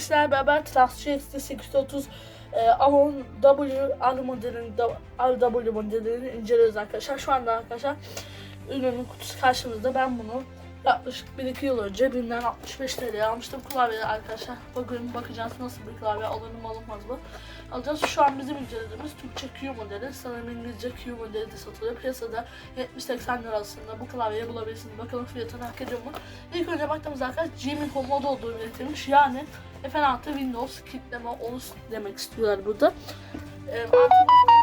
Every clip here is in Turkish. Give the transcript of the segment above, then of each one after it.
Sizlerle beraber Trustçı X'de 830 e, Avon W R modelinin RW modelini inceliyoruz arkadaşlar. Şu anda arkadaşlar ürünün kutusu karşımızda. Ben bunu yaklaşık 1-2 yıl önce BİM'den 65 TL'ye almıştım klavye arkadaşlar. Bugün bakacağız nasıl bir klavye alınır mı alınmaz mı alacağız. Şu an bizim incelediğimiz Türkçe Q modeli. Sanırım İngilizce Q modeli de satılıyor. Piyasada 70-80 lira bu klavyeyi bulabilirsiniz. Bakalım fiyatını hak ediyor mu? İlk önce baktığımız arkadaşlar Home Mode olduğu belirtilmiş. Yani F6 Windows kitleme olur demek istiyorlar burada. Ee, anti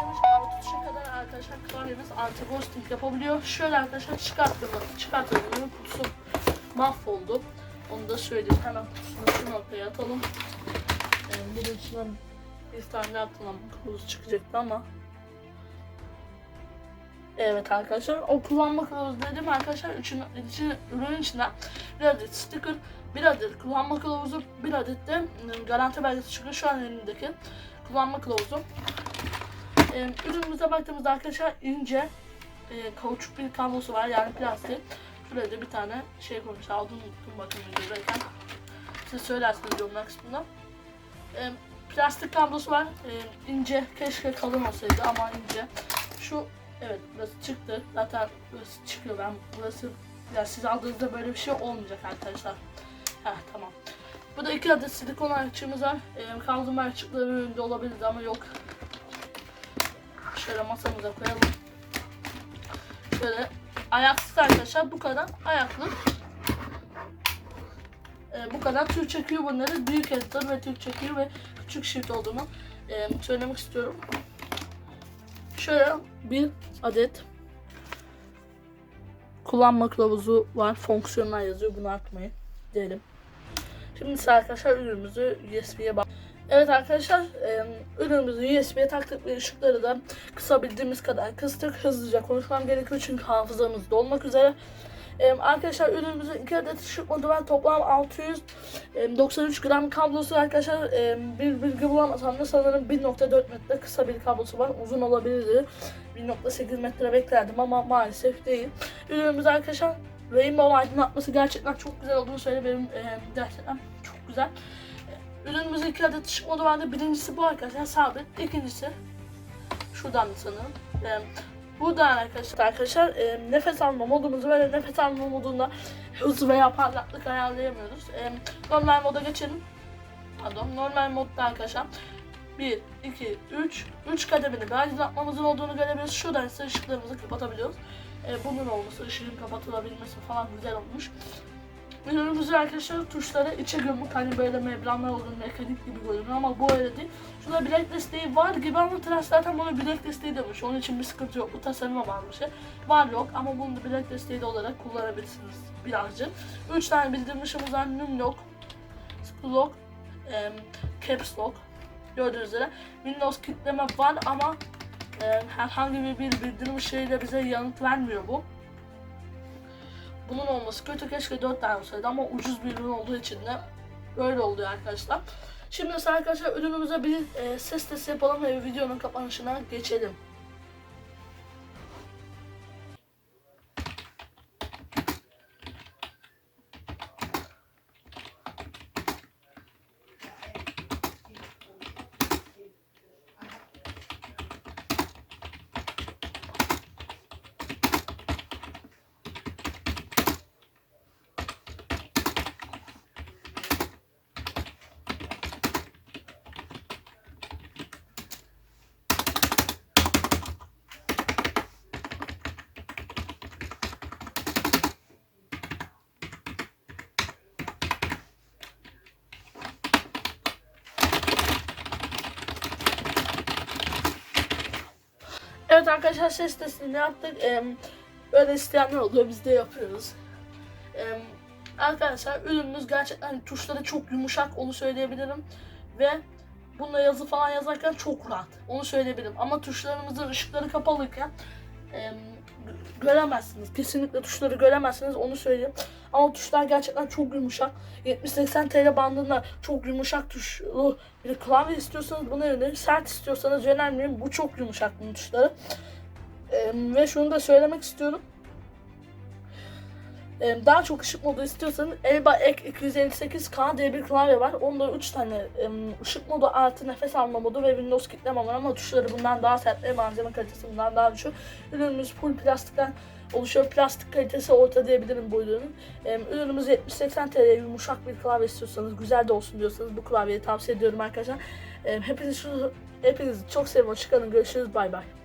demiş, altı tuşa kadar arkadaşlar klavyemiz anti yapabiliyor. Şöyle arkadaşlar çıkarttığımız çıkarttığımız kutusu mahvoldu. Onu da söyleyeyim. Hemen kutusunu şu noktaya atalım. Ee, bunun içinden bir tane atılan kutusu çıkacaktı ama Evet arkadaşlar o kullanma kılavuzu dedim arkadaşlar üçün, için, ürünün içinden bir adet sticker, bir adet kullanma kılavuzu, bir adet de ım, garanti belgesi çıkıyor şu an elimdeki kullanma kılavuzu. Ee, ürünümüze baktığımızda arkadaşlar ince e, kauçuk bir kablosu var yani plastik. Şuraya da bir tane şey koymuş aldım unuttum bakın videodayken. Siz söylersiniz yorumlar kısmında. Ee, plastik kablosu var. Ee, ince keşke kalın olsaydı ama ince. Şu Evet burası çıktı. Zaten burası çıkıyor. Ben burası ya siz aldığınızda böyle bir şey olmayacak arkadaşlar. Heh tamam. Burada iki adet silikon açığımız var. Ee, kaldırma açıkları önünde olabilirdi ama yok. Şöyle masamıza koyalım. Şöyle ayaksız arkadaşlar bu kadar ayaklı. Ee, bu kadar Türkçe Q bunları büyük editor ve Türkçe Q ve küçük shift olduğunu e, söylemek istiyorum. Şöyle bir adet kullanma kılavuzu var. Fonksiyonlar yazıyor. Bunu atmayın derim. Şimdi arkadaşlar ürünümüzü USB'ye. Evet arkadaşlar ürünümüzü USB'ye taktık ve ışıkları da kısabildiğimiz kadar kıstık. Hızlıca konuşmam gerekiyor çünkü hafızamız dolmak üzere. E, arkadaşlar ürünümüzün iki adet ışık modu var. Toplam 693 gram kablosu arkadaşlar. E, bir bilgi bulamasam da sanırım 1.4 metre kısa bir kablosu var. Uzun olabilirdi. 1.8 metre beklerdim ama maalesef değil. Ürünümüz arkadaşlar Rainbow aydınlatması gerçekten çok güzel olduğunu söyleyebilirim. E, gerçekten çok güzel. Ürünümüzün iki adet ışık modu vardı. Birincisi bu arkadaşlar sabit. İkincisi şuradan sanırım. E, Buradan arkadaşlar, arkadaşlar e, nefes alma modumuzu ve nefes alma modunda hız veya parlaklık ayarlayamıyoruz. E, normal moda geçelim. Pardon, normal modda arkadaşlar 1, 2, 3, 3 kademeli bir aydınlatmamızın olduğunu görebiliriz. Şuradan ise ışıklarımızı kapatabiliyoruz. E, bunun olması, ışığın kapatılabilmesi falan güzel olmuş. Ürünümüzü arkadaşlar tuşları içe gömük hani böyle membranlar olduğunu mekanik gibi görünüyor ama bu öyle değil. Şurada bilek desteği var gibi ama tıraş zaten buna bilek desteği demiş. Onun için bir sıkıntı yok. Bu tasarıma şey. Var yok ama bunu da bilek desteği de olarak kullanabilirsiniz birazcık. 3 tane bildirim ışığımız var. Numlock, Lock, e, Caps Lock. Gördüğünüz üzere Windows kitleme var ama e, herhangi bir bildirim ışığıyla bize yanıt vermiyor bu. Bunun olması kötü keşke 4 tane olsaydı ama ucuz bir ürün olduğu için de böyle oluyor arkadaşlar. Şimdi ise arkadaşlar ürünümüze bir e, ses testi yapalım ve videonun kapanışına geçelim. Evet arkadaşlar ses testini yaptık. Ee, böyle isteyenler oluyor biz de yapıyoruz. Ee, arkadaşlar ürünümüz gerçekten tuşları çok yumuşak onu söyleyebilirim. Ve bununla yazı falan yazarken çok rahat onu söyleyebilirim. Ama tuşlarımızın ışıkları kapalıyken e, göremezsiniz. Kesinlikle tuşları göremezsiniz onu söyleyeyim. Ama tuşlar gerçekten çok yumuşak. 70-80 TL bandında çok yumuşak tuşlu bir klavye istiyorsanız bunu öneririm. Sert istiyorsanız önermiyorum. Bu çok yumuşak bunun tuşları. Ee, ve şunu da söylemek istiyorum. Ee, daha çok ışık modu istiyorsanız Elba Ek 258K diye bir klavye var. Onda 3 tane ışık modu artı nefes alma modu ve Windows kitleme var ama tuşları bundan daha sert ve malzeme kalitesi bundan daha düşük. Ürünümüz full plastikten oluşuyor. Plastik kalitesi orta diyebilirim bu ürünün. Ürünümüz 70-80 TL yumuşak bir klavye istiyorsanız, güzel de olsun diyorsanız bu klavyeyi tavsiye ediyorum arkadaşlar. Hepiniz, hepinizi çok seviyorum. Çıkalım görüşürüz. Bay bay.